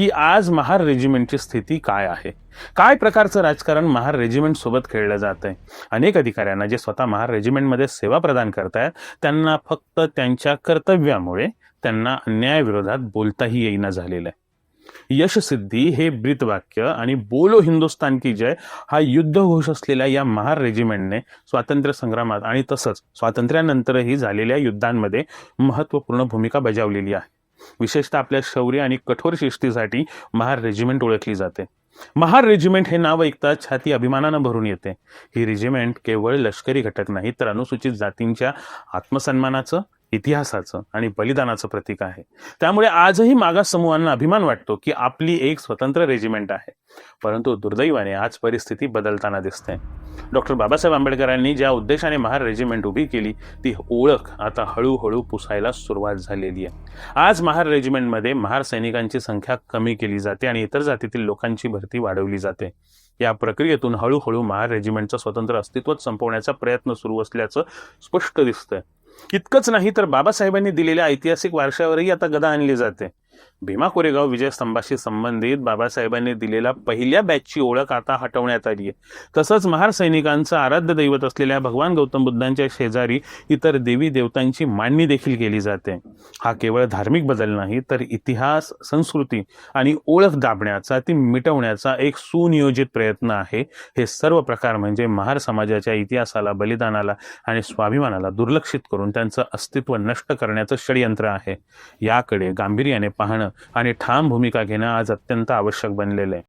की आज महार रेजिमेंटची स्थिती काय आहे? काय प्रकारचं राजकारण महार रेजिमेंट सोबत खेळलं जात आहे अनेक अधिकाऱ्यांना जे स्वतः महार रेजिमेंटमध्ये सेवा प्रदान करतायत त्यांना फक्त त्यांच्या कर्तव्यामुळे त्यांना अन्यायाविरोधात बोलताही येईना झालेलं आहे यशसिद्धी हे ब्रीतवाक्य आणि बोलो हिंदुस्तान की जय हा युद्ध घोष असलेल्या या महार रेजिमेंटने स्वातंत्र्य संग्रामात आणि तसंच स्वातंत्र्यानंतरही झालेल्या युद्धांमध्ये महत्त्वपूर्ण भूमिका बजावलेली आहे. विशेषतः आपल्या शौर्य आणि कठोर शिस्तीसाठी महार रेजिमेंट ओळखली जाते. महार रेजिमेंट हे नाव ऐकता छाती अभिमानानं भरून येते. ही रेजिमेंट केवळ लष्करी घटक नाही तर अनुसूचित जातींच्या आत्मसन्मानाचं इतिहासाचं आणि बलिदानाचं प्रतीक आहे. त्यामुळे आजही मागास समूहांना अभिमान वाटतो की आपली एक स्वतंत्र रेजिमेंट आहे. परंतु दुर्दैवाने आज परिस्थिती बदलताना दिसते. डॉक्टर बाबासाहेब आंबेडकरांनी ज्या उद्देशाने महार रेजिमेंट उभी केली ती ओळख आता हळूहळू पुसायला सुरुवात झालेली आहे. आज महार रेजिमेंटमध्ये महार सैनिकांची संख्या कमी केली जाते आणि इतर जातीतील लोकांची भरती वाढवली जाते. या प्रक्रियेतून हळूहळू महार रेजिमेंटचं स्वतंत्र अस्तित्वच संपवण्याचा प्रयत्न सुरू असल्याचं स्पष्ट दिसतंय. इतकंच नाही तर बाबासाहेबांनी दिलेल्या ऐतिहासिक वारशावरही आता गदा आणली जाते. भीमा कोरेगाव विजयस्तंभाशी संबंधित बाबासाहेबांनी दिलेला पहिल्या बॅचची ओळख आता हटवण्यात आली आहे. तसंच महार सैनिकांचं आराध्य दैवत असलेल्या भगवान गौतम बुद्धांच्या शेजारी इतर देवी देवतांची मांडणी देखील केली जाते. हा केवळ धार्मिक बदल नाही तर इतिहास संस्कृती आणि ओळख दाबण्याचा ती मिटवण्याचा एक सुनियोजित प्रयत्न आहे. हे सर्व प्रकार म्हणजे महार समाजाच्या इतिहासाला बलिदानाला आणि स्वाभिमानाला दुर्लक्षित करून त्यांचं अस्तित्व नष्ट करण्याचं षडयंत्र आहे. याकडे गांभीर्याने पाहणं आणि ठाम भूमिका घेणं आज अत्यंत आवश्यक बनलेलं आहे.